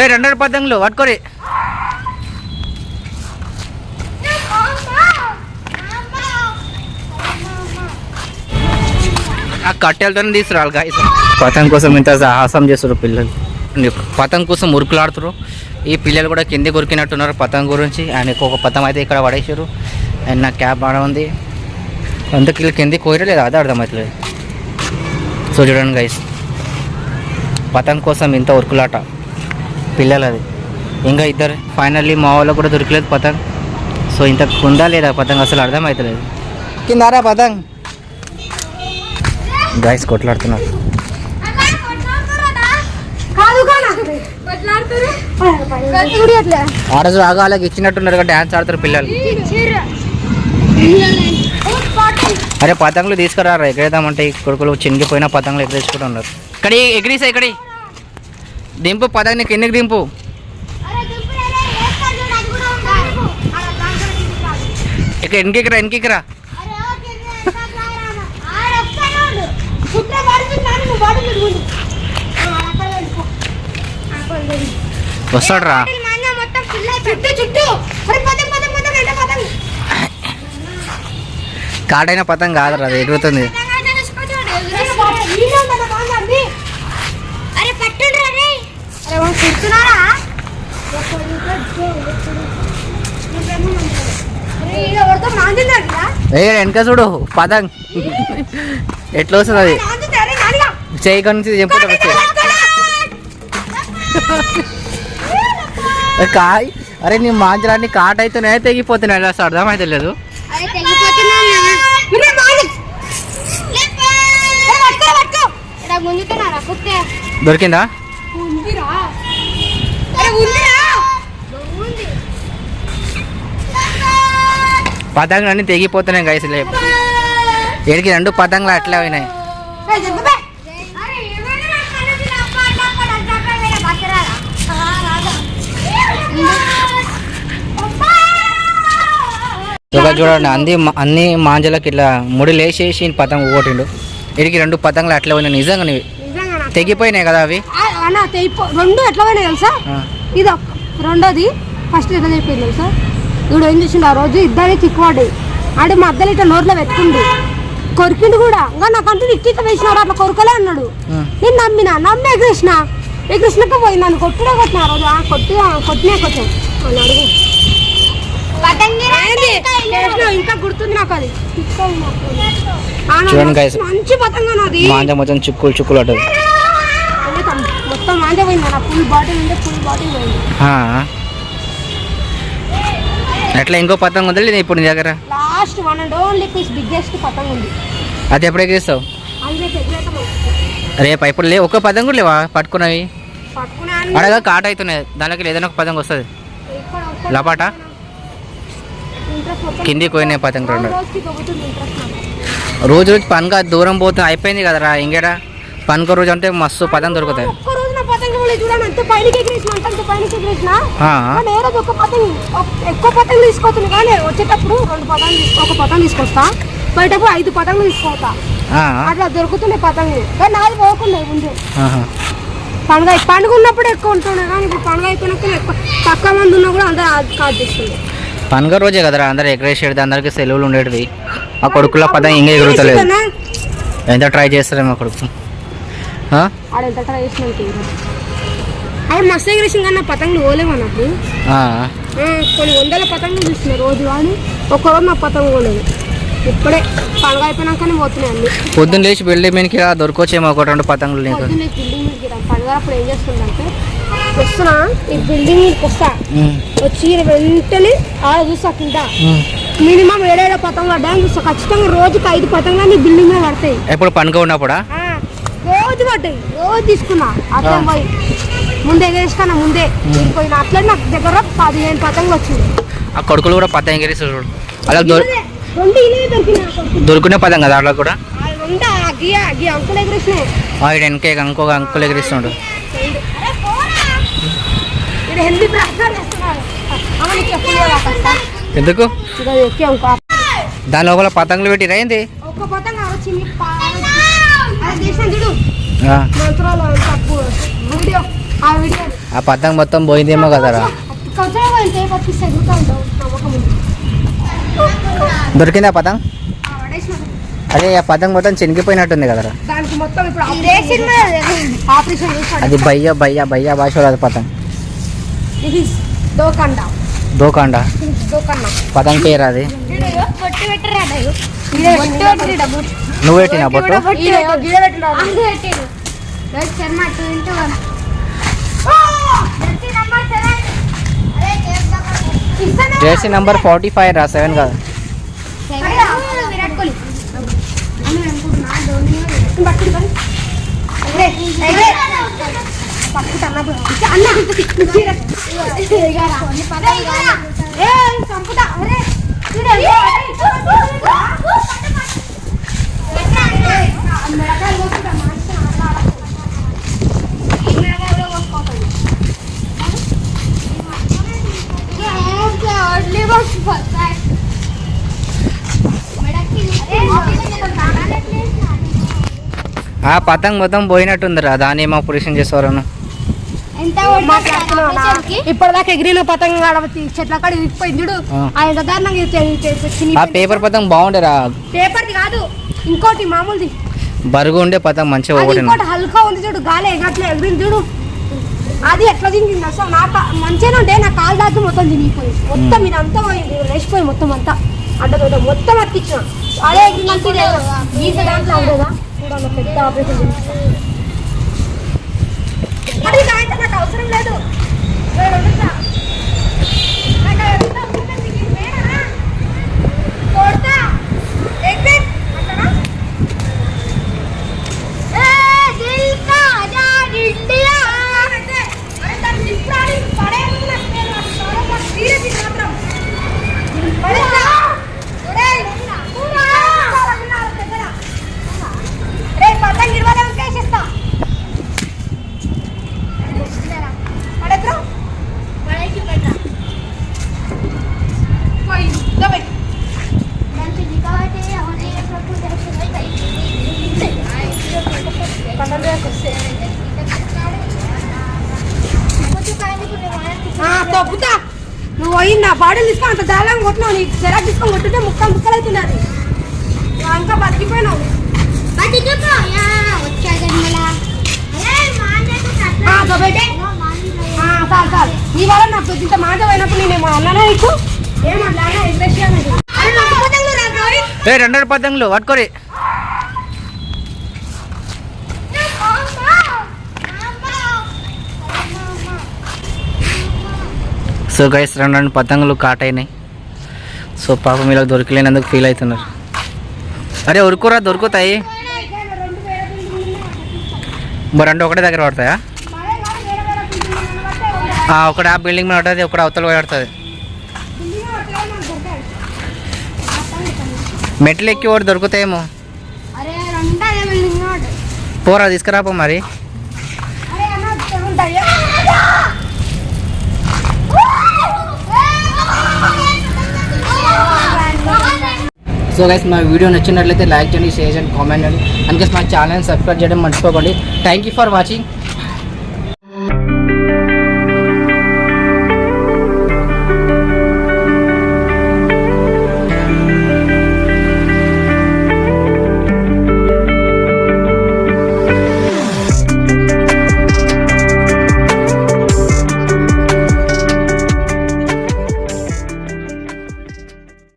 ఏ రెండు పతంగులు పట్టుకోరి. ఆ కట్టెలతో తీసుకురావాలి గాయస్. పతంగ్ కోసం ఇంత సాహసం చేస్తారు పిల్లలు. పతంగ్ కోసం ఉరుకులాడుతారు ఈ పిల్లలు కూడా కింద కొరికినట్టున్నారు పతంగ్ గురించి. ఆయనకు ఒక పతం అయితే ఇక్కడ పడేసారు అండ్ నా క్యాబ్ ఆడ ఉంది. అందుకు వీళ్ళు కింద కోయలేదు అదే అర్థమవుతలేదు. సో చూడండి గైస్ పతంగ్ కోసం ఇంత ఉరుకులాట. పిల్లలది. ఇంకా ఇద్దరు. ఫైనల్లీ మా వాళ్ళకు కూడా దొరకలేదు పతంగ్. సో ఇంత ఉందా లేదా పతంగ్? అసలు అర్థమవుతలేదు కిందారా పతంగ్? గైస్ కొట్లాడుతున్నారు. ఆ రోజు ఆగాలకి ఇచ్చినట్టున్నారు కదా డ్యాన్స్ ఆడతారు పిల్లలు. అరే పతంగులు తీసుకురారా? ఎగరేద్దామంటే ఈ కొడుకులు చినిగిపోయిన పతంగులు ఎగరేసుకుంటూ ఉన్నారు. ఇక్కడ ఎగిరీసా ఇక్కడ దింపు పతంగ్ నీకు ఎన్నికి దింపు ఇక్కడ ఎన్కికరా ఎన్కికరా వస్తాడు రా చుట్టూ చుట్టూ అరే పదం పదం పదం ఎంత పదం కాడైన పతంగ్ కాదురా అది ఎగురుతుంది అరే పట్టుండ్రా రే ఏ వెనక చూడు పతంగ్ ఎట్లా వస్తుంది అది? చేయి నుంచి చెప్పుకుంటా కాయ్ అరే నీ మాంజరాన్ని కాట అయితేనే తెగిపోతున్నాయి. అలా అసలు అర్థమైతే లేదు. అరే తెగిపోతున్నా గుంజుతున్నారా కుత్తే దొరికిందా ఉందిరా అరే ఉందిరా ఉంది పతంగులు అన్నీ తెగిపోతున్నాయి గైస్ ఏడికి రెండు పతంగులు అట్లే! ఇక్కడ చూడండి అన్ని అన్ని మాంజలకి ఇట్లా ముడి లేచేసి పతంగు కొట్టిండు. ఇడికి రెండు పతంగులు అట్లే ఉన్నాయి నిజంగా తెగిపోయినాయి కదా అవి? రెండు ఎట్లా పోయినాయి తెలుసా. ఇది రెండోది ఫస్ట్ ఎట్లా చెప్పారు తెలుసా? ఇప్పుడు ఏం చేసిండు? ఆ రోజు ఇద్దరే చిక్కువాడు ఆడు మధ్యలో ఇట్లా నోట్లో పెట్టుకుండు కొరికిండు కూడా. ఇంకా నాకంటూ ఇట్టి ఇట్లా వేసినాడు. అట్లా కొరకలే అన్నాడు. నేను నమ్మిన. నమ్మి ఎగరేసిన ఎగరేసినాక పోయి నన్ను కొట్టుడే కొట్టిన? ఆ రోజు ఆ కొట్టి ఆ కొట్టినే కొంచెం అని అడుగు. ఇంకా గుర్తుంది నాకు అది. మంచి పతంగా నాది. మాంజ మొత్తం చుక్కులు చుక్కులు అట్టదు మొత్తం పోయింది నా ఫుల్ బాటిల్ ఉంటే ఫుల్ బాటిల్ పోయింది. అట్లా ఇంకో పతంగ ఉంది లేదా ఇప్పుడు నీ దగ్గర? Last one and only piece biggest పతంగ ఉంది. అది ఎప్పుడు ఎగిరిస్తావు రేపు ఇప్పుడు లే ఒక పతంగు కూడా లేవా? పట్టుకున్నవి? పట్టుకునే అడగా కాట అవుతున్నాయి. దానికి ఏదైనా ఒక పతంగ వస్తుంది. లపాట? కిందికి పోయినాయి పతంగ రెండు. రోజు రోజు పనుగా దూరం పోతుంది అయిపోయింది కదరా ఇంకేడా పనుకో రోజు అంటే మస్తు పతంగ దొరుకుతాయి. చూడండి అంత పైనకి ఎగిరేసిన అంత అంత పైనకి ఎగిరేసిన. ఆ. కానీ ఏ రోజు ఒక ఒక- ఎక్కువ కానీ వచ్చేటప్పుడు రెండు పతంగ తీసుకో ఒక పతంగ తీసుకొస్తా. ఐదు పతంగులు తీసుకోతా అట్లా దొరుకుతున్నాయి పతంగులు కానీ నాది ముందు. ఆహా. పండుగ పండుగ ఉన్నప్పుడు ఎక్కువ ఉంటుండే కానీ ఇప్పుడు పండుగ అయిపోయినాక ఎక్కువ తక్కువ మంది ఉన్నా కూడా అందరూ కాదు చేస్తుంది పండుగ రోజే కదరా అందరు ఎగరేసేది అందరికి సెలవులు ఉండేటివి. ఆ కొడుకుల పదం ఇంకా ఎగురుతలేదు. ఎంత ట్రై చేస్తారే మా కొడుకు. ఆ? ఆడ ఎంత ట్రై చేసినాక ఆవిడ మస్తు ఎగిరేసింది కానీ నా పతంగులు పోలేమన్నప్పుడు ఆ. కొన్ని వందల పతంగులు చూసిన రోజు కానీ నా పతంగు పోలేదు. ఇప్పుడే పండుగ అయిపోయినాకనే పోతున్నాయి అన్ని. పొద్దున్న లేచి బిల్డింగ్ మీదకి దొరకొచ్చేమో ఒక రెండు పతంగులు నీకు. పొద్దున్న బిల్డింగ్ మీదకి రా. పండుగ అప్పుడు ఏం చేస్తుందంటే వస్తున్నా ఈ బిల్డింగ్ మీదకి వస్తా. వచ్చి వెంటనే ఆడ చూస్తా కింద. మినిమం ఏడేళ్ళ పతంగులు పడ్డాయని చూస్తా. ఖచ్చితంగా రోజుకి ఐదు పతంగులు నీ బిల్డింగ్ మీద పడతాయి. ఎప్పుడు పండుగ ఉన్నప్పుడా? రోజు పడ్డాయి. రోజు తీసుకున్నా. అట్లా ఆ. పోయి. ముందే ఎగరేసుకున్నా ముందే. పోయిన. అట్లా నాకు దగ్గర పదిహేను పతంగులు వచ్చింది. ఆ కొడుకులు కూడా పతంగ ఎగిరిస్తారు చూడు. అలా రెండు ఇలే కొడుకు. దొరుకునే పతంగ కదా అట్లా కూడా? అంకులు ఎగరేసినాయి. ఆవిడ వెనకే ఇంకొక అంకులు ఎగిరిస్తున్నాడు. ఎందుకు? దాని లోపల పతంగులు పెట్టిరా ఏంది? ఒక్క పతంగ వచ్చింది అది తీసిన చూడు ఆ, పతంగ మొత్తం పోయిందేమో కదరా. దొరికిందా పతంగ్ ఆ, పడేసిన. అదే ఆ పతంగ్ మొత్తం చినిగిపోయినట్టుంది కదరా అది బయ్య బయ్య బయ్య భాష అది పతంగ్ దోకండ? పతంగ్ పేరు అది? ఇదే బొట్టు జెర్సీ నంబర్ ఫార్టీ ఫైవ్ రా సెవెన్ కదా విరాట్ కోహ్లీ పట్టుకుంటాను అన్న చంపుతా అరే ఆ పతంగ్ మొత్తం పోయినట్టుందిరా. దాన్ని ఏమో ఆపరేషన్ చేసేవారు ఇప్పటిదాకా ఎగిరిన పతంగ చెట్ల కాడ ఇరిగిపోయింది. ఆయన దారుణంగా ఆ పేపర్ పతంగ్ బాగుండేరా. పేపర్ది కాదు ఇంకోటి మామూలుది. బరుగు ఉండే పతంగ్ మంచిగా అది ఒకటి హల్కా ఉంది చూడు గాలి ఎగట్లే ఎగిరింది చూడు. అది ఎట్లా దిగింది అసలు? నా మంచిగానే ఉంటే నా కాలు దాకా మొత్తం దిగిపోయింది మొత్తం ఇదంతా పోయింది లేచిపోయి మొత్తం అంతా. అడ్డ మొత్తం అతికించిన. అదే ఎగిరినంత గీత దాంట్లో ఉండదా చూడాలి పెద్ద ఆపరేషన్ దాంట్లో నాకు అవసరం లేదు నేను వదులుతా. నాకు అది ఎంత అవసరం లేదు, నీకు వేయనా? కొడతా. ఎగ్జిట్. అంటారా? తప్పుతా నా బాడీని తీసుకొని అంత దాళం కొట్టినావు నీకు చెరాకు తీసుకొని కొట్టుంటే ముక్కలు ముక్కలు అవుతున్నది. ఇంకా బతికిపోయినావు. ఆ. ఆ, చాలు చాలు నీ వల్ల నాకు ఇంత మాట పోయినప్పుడు నేనేమో అన్నానా నీకు? ఏమన్నా ఎగ్రెషన్ ఏ రెండు పతంగులు పట్టుకోరి. సో గైస్ రెండు రెండు పతంగులు కాట్ అయినాయి సో పాపం ఇలా దొరికలేనందుకు ఫీల్ అవుతున్నారు. అరే ఉరుకురా దొరుకుతాయి. మరి రెండు ఒకటే దగ్గర పడతాయా? ఒకటి ఆ బిల్డింగ్ మీద పడుతుంది ఒకటి అవతల పోయి పడుతుంది. మెట్లు ఎక్కి ఒకటి దొరుకుతాయేమో. పోరా తీసుకురాపో మరి. సో గైస్ మా వీడియో నచ్చినట్లయితే లైక్ చేయండి షేర్ చేయండి కామెంట్ చేయండి. అందుకే మా ఛానల్ని సబ్స్క్రైబ్ చేయడం మర్చిపోకండి. Thank you for watching